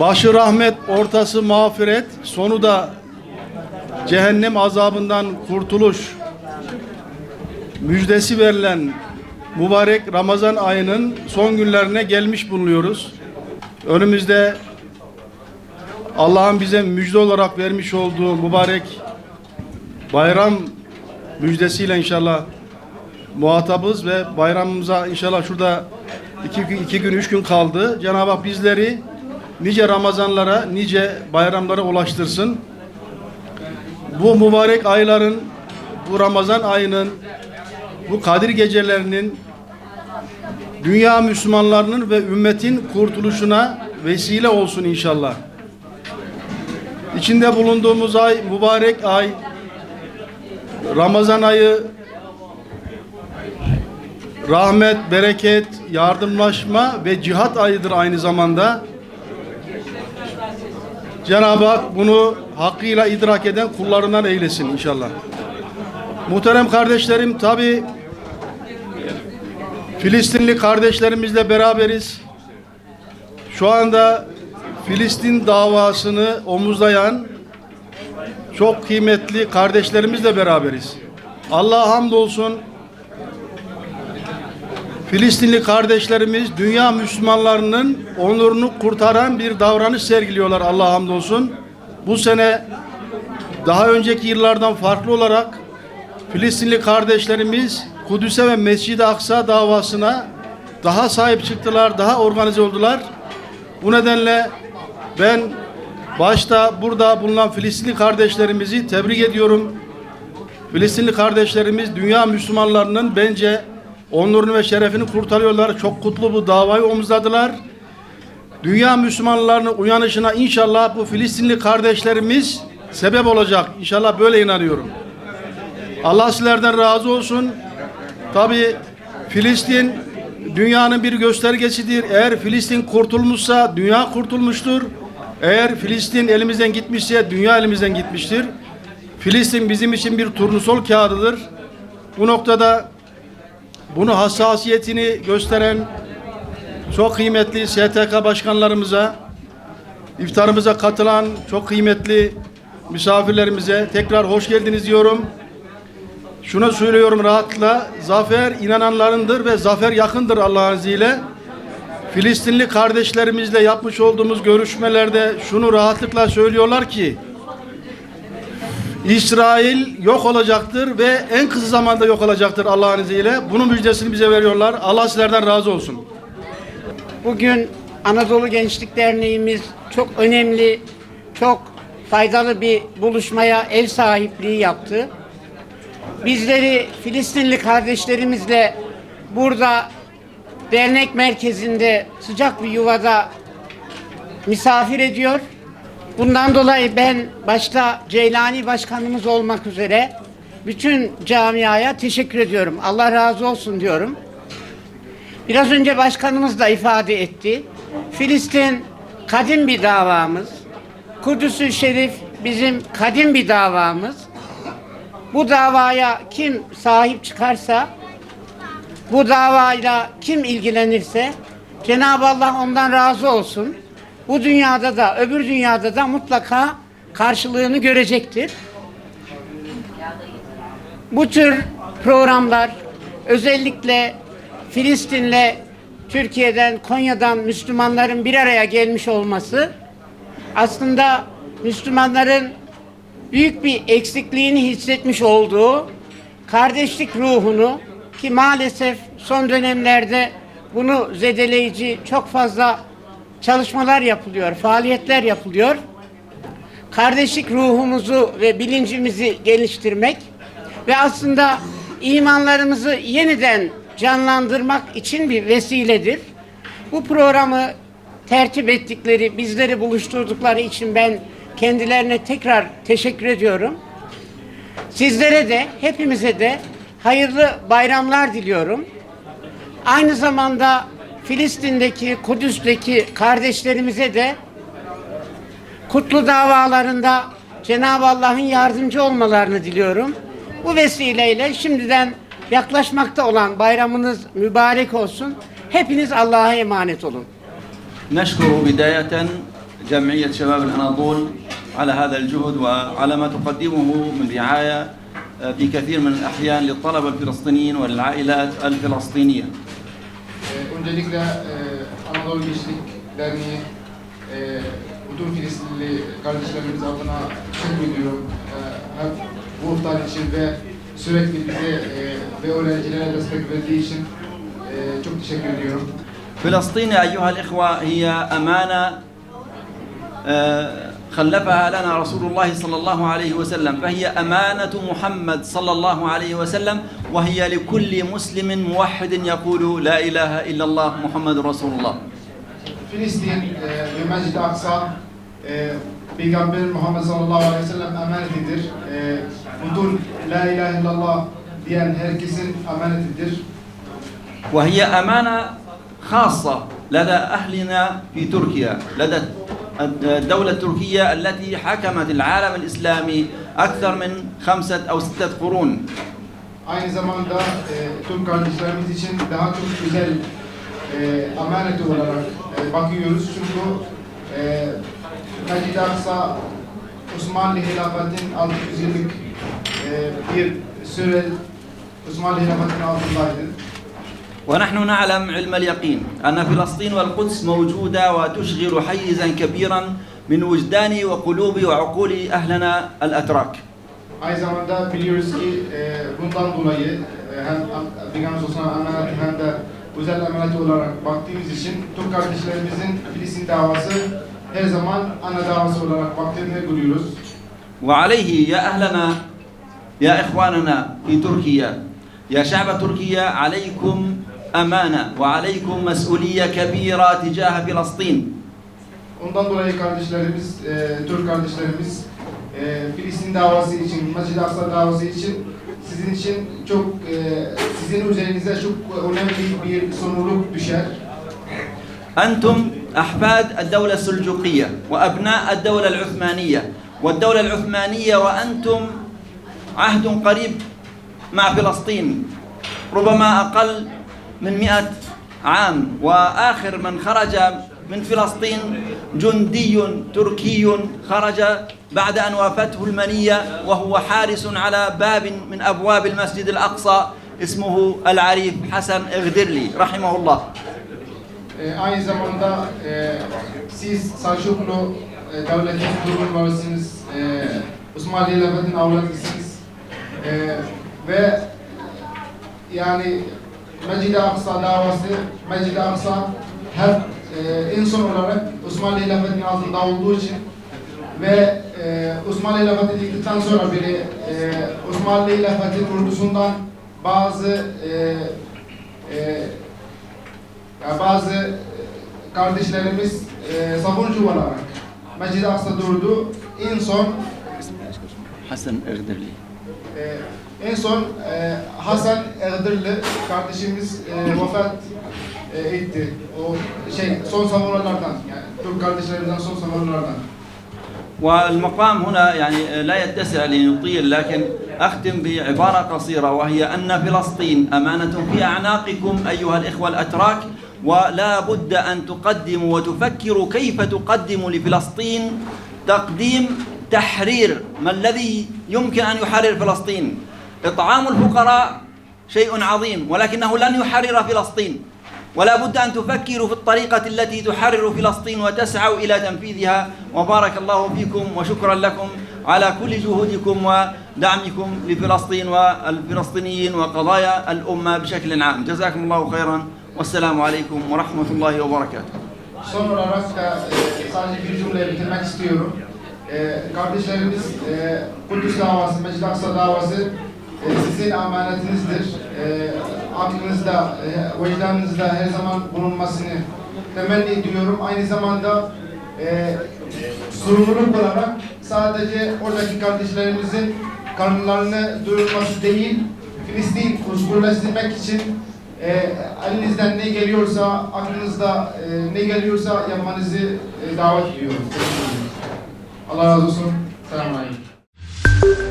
Başı rahmet, ortası mağfiret, sonu da cehennem azabından kurtuluş müjdesi verilen mübarek Ramazan ayının son günlerine gelmiş bulunuyoruz. Önümüzde Allah'ın bize müjde olarak vermiş olduğu mübarek bayram müjdesiyle inşallah muhatabız ve bayramımıza inşallah şurada iki, iki gün, üç gün kaldı. Cenab-ı Hak bizleri nice Ramazanlara, nice bayramlara ulaştırsın. Bu mübarek ayların, bu Ramazan ayının, bu Kadir gecelerinin dünya Müslümanlarının ve ümmetin kurtuluşuna vesile olsun inşallah. İçinde bulunduğumuz ay, mübarek ay, Ramazan ayı rahmet, bereket, yardımlaşma ve cihat ayıdır aynı zamanda. Cenab-ı Hak bunu hakkıyla idrak eden kullarından eylesin inşallah. Muhterem kardeşlerim tabi Filistinli kardeşlerimizle beraberiz. Şu anda Filistin davasını omuzlayan çok kıymetli kardeşlerimizle beraberiz. Allah'a hamdolsun Filistinli kardeşlerimiz dünya Müslümanlarının onurunu kurtaran bir davranış sergiliyorlar Allah'a hamdolsun. Bu sene daha önceki yıllardan farklı olarak Filistinli kardeşlerimiz Kudüs'e ve Mescid-i Aksa davasına daha sahip çıktılar, daha organize oldular. Bu nedenle ben başta burada bulunan Filistinli kardeşlerimizi tebrik ediyorum. Filistinli kardeşlerimiz dünya Müslümanlarının bence onurunu ve şerefini kurtarıyorlar. Çok kutlu bu davayı omuzladılar. Dünya Müslümanlarının uyanışına inşallah bu Filistinli kardeşlerimiz sebep olacak. İnşallah böyle inanıyorum. Allah sizlerden razı olsun. Tabi Filistin dünyanın bir göstergesidir. Eğer Filistin kurtulmuşsa dünya kurtulmuştur. Eğer Filistin elimizden gitmişse dünya elimizden gitmiştir. Filistin bizim için bir turnusol kağıdıdır. Bu noktada bunu hassasiyetini gösteren çok kıymetli STK başkanlarımıza, iftarımıza katılan çok kıymetli misafirlerimize tekrar hoş geldiniz diyorum. Şunu söylüyorum rahatla, zafer inananlarındır ve zafer yakındır Allah'ın izniyle. Filistinli kardeşlerimizle yapmış olduğumuz görüşmelerde şunu rahatlıkla söylüyorlar ki, İsrail yok olacaktır ve en kısa zamanda yok olacaktır Allah'ın izniyle. Bunun müjdesini bize veriyorlar. Allah sizlerden razı olsun. Bugün Anadolu Gençlik Derneğimiz çok önemli, çok faydalı bir buluşmaya ev sahipliği yaptı. Bizleri Filistinli kardeşlerimizle burada dernek merkezinde sıcak bir yuvada misafir ediyor. Bundan dolayı ben başta Ceylani Başkanımız olmak üzere bütün camiaya teşekkür ediyorum. Allah razı olsun diyorum. Biraz önce başkanımız da ifade etti. Filistin kadim bir davamız. Kudüs-ü Şerif bizim kadim bir davamız. Bu davaya kim sahip çıkarsa, bu davayla kim ilgilenirse Cenab-ı Allah ondan razı olsun. Bu dünyada da öbür dünyada da mutlaka karşılığını görecektir. Bu tür programlar özellikle Filistin'le Türkiye'den, Konya'dan Müslümanların bir araya gelmiş olması aslında Müslümanların büyük bir eksikliğini hissetmiş olduğu kardeşlik ruhunu ki maalesef son dönemlerde bunu zedeleyici çok fazla çalışmalar yapılıyor, faaliyetler yapılıyor. Kardeşlik ruhumuzu ve bilincimizi geliştirmek ve aslında imanlarımızı yeniden canlandırmak için bir vesiledir. Bu programı tertip ettikleri, bizleri buluşturdukları için ben kendilerine tekrar teşekkür ediyorum. Sizlere de, hepimize de hayırlı bayramlar diliyorum. Aynı zamanda Filistin'deki, Kudüs'teki kardeşlerimize de kutlu davalarında Cenab-ı Allah'ın yardımcı olmalarını diliyorum. Bu vesileyle şimdiden yaklaşmakta olan bayramınız mübarek olsun. Hepiniz Allah'a emanet olun. نشكر بداية جمعية شباب الأناضول على هذا الجهد وعلى ما تقدمه من رعاية آه، في كثير من الأحيان للطلبة الفلسطينيين والعائلات الفلسطينية Ee, Öncelikle e, Anadolu Gençlik Derneği e, bütün Filistinli kardeşlerimiz adına teşekkür ediyorum. E, hep bu iftar için ve sürekli bize e, ve öğrencilere destek verdiği için e, çok teşekkür ediyorum. فلسطين أيها الإخوة هي أمانة آه، خلفها لنا رسول الله صلى الله عليه وسلم فهي أمانة محمد صلى الله عليه وسلم وهي لكل مسلم موحد يقول لا إله إلا الله محمد رسول الله Mescid-i Aksa e, Peygamber Muhammed sallallahu aleyhi ve sellem emanetidir. E, bütün La ilahe illallah diyen herkesin emanetidir. وهي أمانة خاصة لدى أهلنا في تركيا لدى الدولة التركية التي حكمت العالم الإسلامي أكثر من خمسة أو ستة قرون Aynı zamanda e, Türk kardeşlerimiz için daha çok güzel e, emanet olarak e, bakıyoruz. Çünkü e, Mescid-i Aksa Osmanlı Hilafet'in 600 yıllık e, bir süre Osmanlı Hilafet'in altındaydı. ونحن نعلم علم اليقين أن فلسطين والقدس موجودة وتشغل حيزا كبيرا من وجدان وقلوب وعقول أهلنا الأتراك Aynı zamanda biliyoruz ki e, bundan dolayı e, hem Peygamber Sosyal emaneti hem de özel emaneti olarak baktığımız için Türk kardeşlerimizin Filistin davası her zaman ana davası olarak baktığını görüyoruz. وعليه يا أهلنا يا إخواننا في تركيا يا شعب تركيا عليكم أمانة وعليكم مسؤولية كبيرة تجاه فلسطين Ondan dolayı kardeşlerimiz, e, Türk kardeşlerimiz e, Filistin davası için, Mescid-i Aksa davası için sizin için çok e, sizin üzerinize çok önemli bir sorumluluk düşer. أنتم أحفاد الدولة السلجوقية وأبناء الدولة العثمانية والدولة العثمانية وأنتم عهد قريب مع فلسطين ربما أقل من مئة عام وآخر من خرج من فلسطين جندي تركي خرج بعد أن وافته المنية وهو حارس على باب من أبواب المسجد الأقصى اسمه العريف حسن اغدرلي رحمه الله. aynı zamanda e, siz Selçuklu e, devletinin kurulmasınız, e, Osmanlı Hilafet'in avladısınız e, ve yani Mecid-i Aksa davası, Mecid-i Aksa her e, en son olarak Osmanlı Hilafeti'nin altında olduğu için ve e, Osmanlı Hilafeti diktikten sonra biri e, Osmanlı Hilafeti kurdusundan bazı e, e, yani bazı kardeşlerimiz e, savuncu olarak Mecid-i Aksa durdu. En son Hasan Erdirli. En son e, Hasan Eğdirli kardeşimiz e, vefat e, etti. O şey son savunulardan yani Türk kardeşlerimizden son savunulardan. والمقام هنا يعني لا يتسع لنطيل لكن أختم بعبارة قصيرة وهي أن فلسطين أمانة في أعناقكم أيها الإخوة الأتراك ولا بد أن تقدموا وتفكروا كيف تقدموا لفلسطين تقديم تحرير ما الذي يمكن أن يحرر فلسطين؟ إطعام الفقراء شيء عظيم ولكنه لن يحرر فلسطين. ولا بد أن تفكروا في الطريقة التي تحرر فلسطين وتسعوا إلى تنفيذها. وبارك الله فيكم وشكرا لكم على كل جهودكم ودعمكم لفلسطين والفلسطينيين وقضايا الأمة بشكل عام. جزاكم الله خيرا. والسلام عليكم ورحمة الله وبركاته. E, kardeşlerimiz e, Kudüs davası, Aksa davası e, sizin emanetinizdir. E, aklınızda, e, vicdanınızda her zaman bulunmasını temenni ediyorum. Aynı zamanda e, sorumluluk olarak sadece oradaki kardeşlerimizin karnlarını doyurması değil, Filistin özgürleştirmek için e, elinizden ne geliyorsa, aklınızda e, ne geliyorsa yapmanızı e, davet ediyorum. Allah razı olsun. Selamun Aleyküm.